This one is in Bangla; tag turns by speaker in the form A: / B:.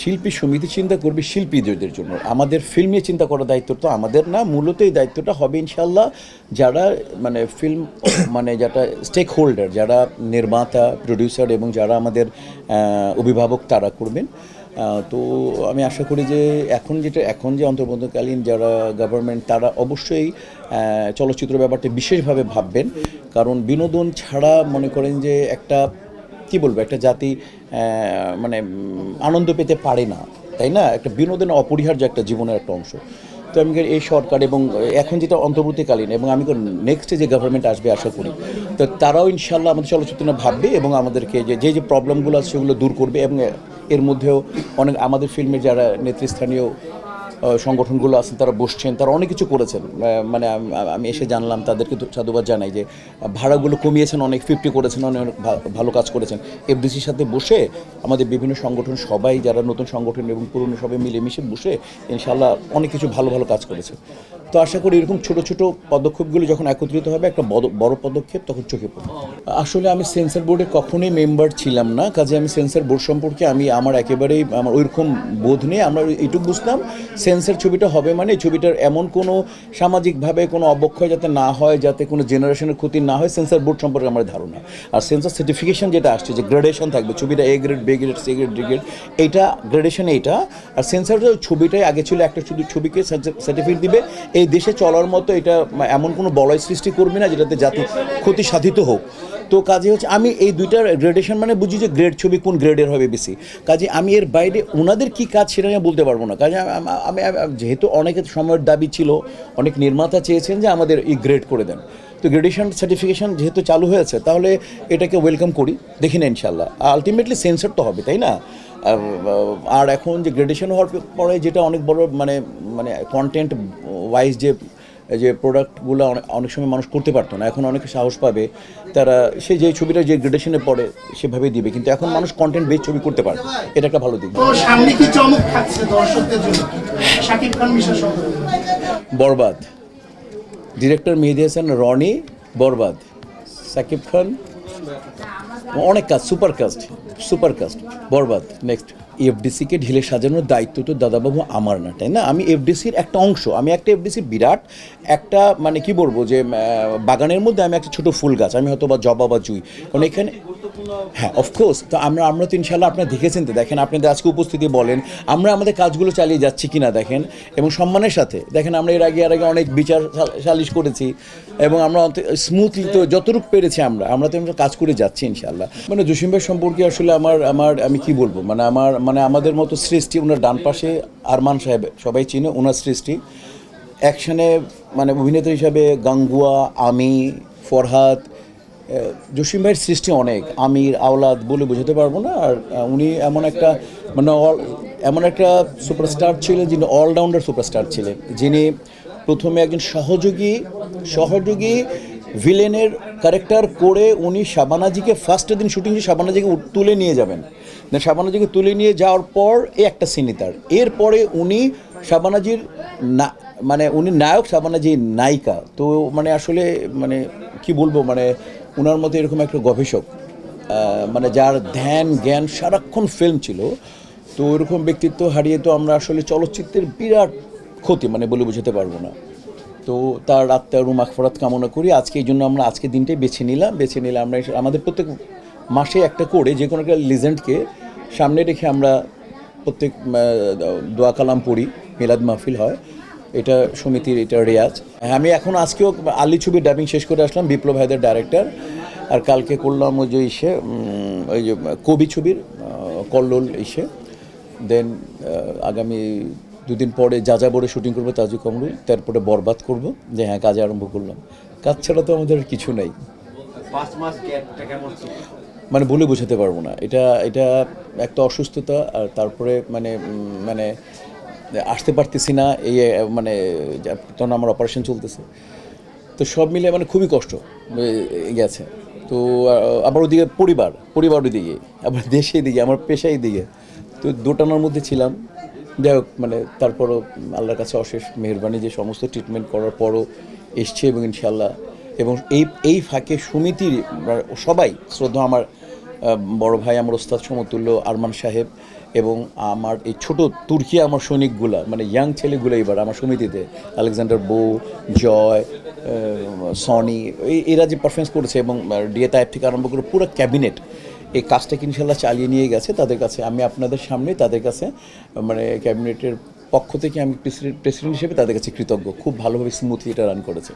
A: শিল্পী সমিতি চিন্তা করবে শিল্পীদের জন্য। আমাদের ফিল্ম নিয়ে চিন্তা করার দায়িত্ব তো আমাদের না, মূলত এই দায়িত্বটা হবে ইনশাল্লাহ যারা মানে ফিল্ম মানে যারা স্টেক হোল্ডার যারা নির্মাতা প্রডিউসার এবং যারা আমাদের অভিভাবক তারা করবেন। তো আমি আশা করি যে এখন যেটা, এখন যে অন্তর্বন্ধকালীন যারা গভর্নমেন্ট তারা অবশ্যই চলচ্চিত্র ব্যাপারটা বিশেষভাবে ভাববেন। কারণ বিনোদন ছাড়া মনে করেন যে একটা কি বলব, একটা জাতি মানে আনন্দ পেতে পারে না, তাই না? একটা বিনোদন অপরিহার্য একটা জীবনের একটা অংশ। তো আমি এই সরকার এবং এখন যেটা অন্তর্বর্তীকালীন এবং আমি নেক্সটে যে গভর্নমেন্ট আসবে, আশা করি, তো তারাও ইনশাল্লাহ আমাদের চলচ্চিত্র ভাববে এবং আমাদেরকে যে যে যে প্রবলেমগুলো আছে, সেগুলো দূর করবে এবং এর মধ্যেও অনেক আমাদের ফিল্মের যারা নেতৃস্থানীয় সংগঠনগুলো আছেন, তারা বসছেন, তারা অনেক কিছু করেছেন। মানে আমি- এসে জানলাম, তাদেরকে সাধুবাদ জানাই যে ভাড়াগুলো কমিয়েছেন, অনেক ফিফটি করেছেন, অনেক ভালো কাজ করেছেন। এফডিসির সাথে বসে আমাদের বিভিন্ন সংগঠন, সবাই যারা নতুন সংগঠন এবং পুরনো সবাই মিলেমিশে বসে ইনশাল্লাহ অনেক কিছু ভালো ভালো কাজ করেছে। তো আশা করি এরকম ছোট ছোট পদক্ষেপগুলো যখন একত্রিত হবে, একটা বড় পদক্ষেপ তখন চোখে পড়বে। আসলে আমি সেন্সার বোর্ডে কখনোই মেম্বার ছিলাম না, কাজে আমি সেন্সার বোর্ড সম্পর্কে আমি আমার একেবারেই আমার ওইরকম বোধ নেই, আমরা এইটুকু বুঝতাম সেন্সার ছবিটা হবে মানে ছবিটার এমন কোনো সামাজিকভাবে কোনো অবক্ষয় যাতে না হয়, যাতে কোনো জেনারেশনের ক্ষতি না হয়, সেন্সার বোর্ড সম্পর্কে আমার ধারণা। আর সেন্সার সার্টিফিকেশন যেটা আসছে যে গ্রেডেশন থাকবে, ছবিটা A grade B grade C grade D grade এইটা গ্রেডেশন এইটা, আর সেন্সার ছবিটাই আগে ছিল একটা শুধু ছবিকে সার্টিফিকেট দিবে, এই দেশে চলার মতো এটা এমন কোনো বলয় সৃষ্টি করবে না যেটাতে জাতি ক্ষতি সাধিত হোক। তো কাজে হচ্ছে আমি এই দুইটার গ্রেডেশন মানে বুঝি যে গ্রেড ছবি কোন গ্রেডের হবে বেশি। কাজে আমি এর বাইরে ওনাদের কি কাজ সেটা আমি বলতে পারব না। কাজে আম- যেহেতু অনেকের সময়ের দাবি ছিল, অনেক নির্মাতা চেয়েছেন যে আমাদের এই গ্রেড করে দেন। তো গ্রেডেশন সার্টিফিকেশন যেহেতু চালু হয়েছে, তাহলে এটাকে ওয়েলকাম করি, দেখি না ইনশাল্লাহ আলটিমেটলি সেন্সার তো হবে, তাই না? আর এখন যে গ্রেডেশন হওয়ার পরে যেটা অনেক বড় মানে মানে কন্টেন্ট ওয়াইজ যে যে প্রোডাক্টগুলো অনেক সময় মানুষ করতে পারতো না এখন অনেকে সাহস পাবে তারা সে যে ছবিটা যে গ্রেডেশনে পড়ে সেভাবেই দিবে কিন্তু এখন মানুষ কন্টেন্ট বেস ছবি করতে পারে এটা একটা ভালো দিক।
B: সামনে কি চমক থাকছে দর্শকদের জন্য? শাকিব খান
A: বরবাদ। ডিরেক্টর মেহেদি হাসান রনি বরবাদ। সাকিব খান অনেক কাজ super cast super cast Borbaad next এফডিসিকে ঢিলে সাজানোর দায়িত্ব তো দাদাবাবু আমার না, তাই না? আমি এফডিসির একটা অংশ। আমি একটা এফডিসির বিরাট, একটা মানে কি বলব যে বাগানের মধ্যে আমি একটা ছোট ফুল গাছ, আমি হয়তো বা জবা বা জুই। কারণ এখানে হ্যাঁ অফকোর্স তো আমরা আমরা তো ইনশাল্লাহ আপনারা দেখেছেন তো। দেখেন, আপনাদের আজকে উপস্থিতি বলেন, আমরা আমাদের কাজগুলো চালিয়ে যাচ্ছি কি না দেখেন, এবং সম্মানের সাথে। দেখেন, আমরা এর আগে এর আগে অনেক বিচার সালিশ করেছি, এবং আমরা স্মুথলি তো যতটুকু পেরেছি আমরা আমরা তো কাজ করে যাচ্ছি ইনশাল্লাহ মানে জসিম ভাই সম্পর্কে আসলে আমার আমার, আমি কি বলব? মানে আমার মানে আমাদের মতো সৃষ্টি ওনার ডান পাশে আরমান সাহেব, সবাই চিনে ওনার সৃষ্টি। অ্যাকশনে মানে অভিনেতা হিসাবে গাঙ্গুয়া, আমি, ফরহাদ জসিম ভাইয়ের সৃষ্টি অনেক। আমির, আওলাদ বলে বোঝাতে পারব না, আর উনি এমন একটা মানে অল, এমন একটা সুপারস্টার ছিলেন যিনি অলরাউন্ডার সুপারস্টার ছিলেন। যিনি প্রথমে একজন সহযোগী সহযোগী ভিলেনের ক্যারেক্টার করে উনি শাবানাজিকে ফার্স্টের দিন শুটিং শাবানাজিকে তুলে নিয়ে যাবেন। না শাবানাজিকে তুলে নিয়ে যাওয়ার পর এই একটা সিনি তার। এরপরে উনি শাবানাজির না মানে উনি নায়ক শাবানাজি নায়িকা। তো মানে আসলে মানে কি বলব মানে ওনার মতো এরকম একটা গবেষক মানে যার ধ্যান, জ্ঞান সারাক্ষণ ফিল্ম ছিল। তো ওরকম ব্যক্তিত্ব হারিয়ে তো আমরা আসলে চলচ্চিত্রের বিরাট ক্ষতি মানে বলে বোঝাতে পারব না। তো তার আত্মার মাখফরাত কামনা করি। আজকে এই জন্য আমরা আজকে দিনটাই বেছে নিলাম। বেছে নিলে আমরা আমাদের প্রত্যেক মাসে একটা করে যে কোনো একটা লিজেন্ডকে সামনে রেখে আমরা প্রত্যেক দোয়া কালাম পড়ি, মিলাদ মাহফিল হয়। এটা সমিতির, এটা রেয়াজ। আমি এখন আজকেও আলী ছবি ডাবিং শেষ করে আসলাম, বিপ্লব ভাইদের ডাইরেক্টর আর কালকে করলাম ওই যে ইসে ওই যে কবি ছবির কল্লোল ইসে। দেন আগামী দুদিন পরে যা যা যাযাবরে শুটিং করব তাজু কামরুল তারপরে বরবাদ করব যে হ্যাঁ কাজে আরম্ভ করলাম। কাজ ছাড়া তো আমাদের আর কিছু নেই। মানে বলে বোঝাতে পারব না। এটা এটা একটা অসুস্থতা আর তারপরে মানে মানে আসতে পারতেছি না এই মানে তখন আমার অপারেশন চলতেছে। তো সব মিলে মানে খুবই কষ্ট গেছে। তো আবার ওদিকে পরিবার পরিবার ওদিকে আবার দেশে দিকে আমার পেশাই দিকে। তো দোটানার মধ্যে ছিলাম। যাই হোক মানে তারপরও আল্লাহর কাছে অশেষ মেহরবানি যে সমস্ত ট্রিটমেন্ট করার পরও এসছে এবং ইনশাল্লাহ এবং এই এই ফাঁকে সমিতির সবাই, শ্রদ্ধা আমার বড় ভাই আমার ওস্তাদ সমতুল্য আরমান সাহেব এবং আমার এই ছোট তুর্কি আমার সৈনিকগুলা মানে ইয়াং ছেলেগুলো এবার আমার সমিতিতে, আলেকজান্ডার বো জয় সনি এরা যে পারফরমেন্স করেছে এবং ডিএ টাইপ থেকে আরম্ভ করে পুরো ক্যাবিনেট এই কাজটাকে ইনশাল্লাহ চালিয়ে নিয়ে গেছে? তাদের কাছে আমি আপনাদের সামনে তাদের কাছে মানে ক্যাবিনেটের পক্ষ থেকে আমি প্রেসিডেন্ট হিসেবে তাদের কাছে কৃতজ্ঞ। খুব ভালোভাবে স্মুথলি এটা রান করেছে।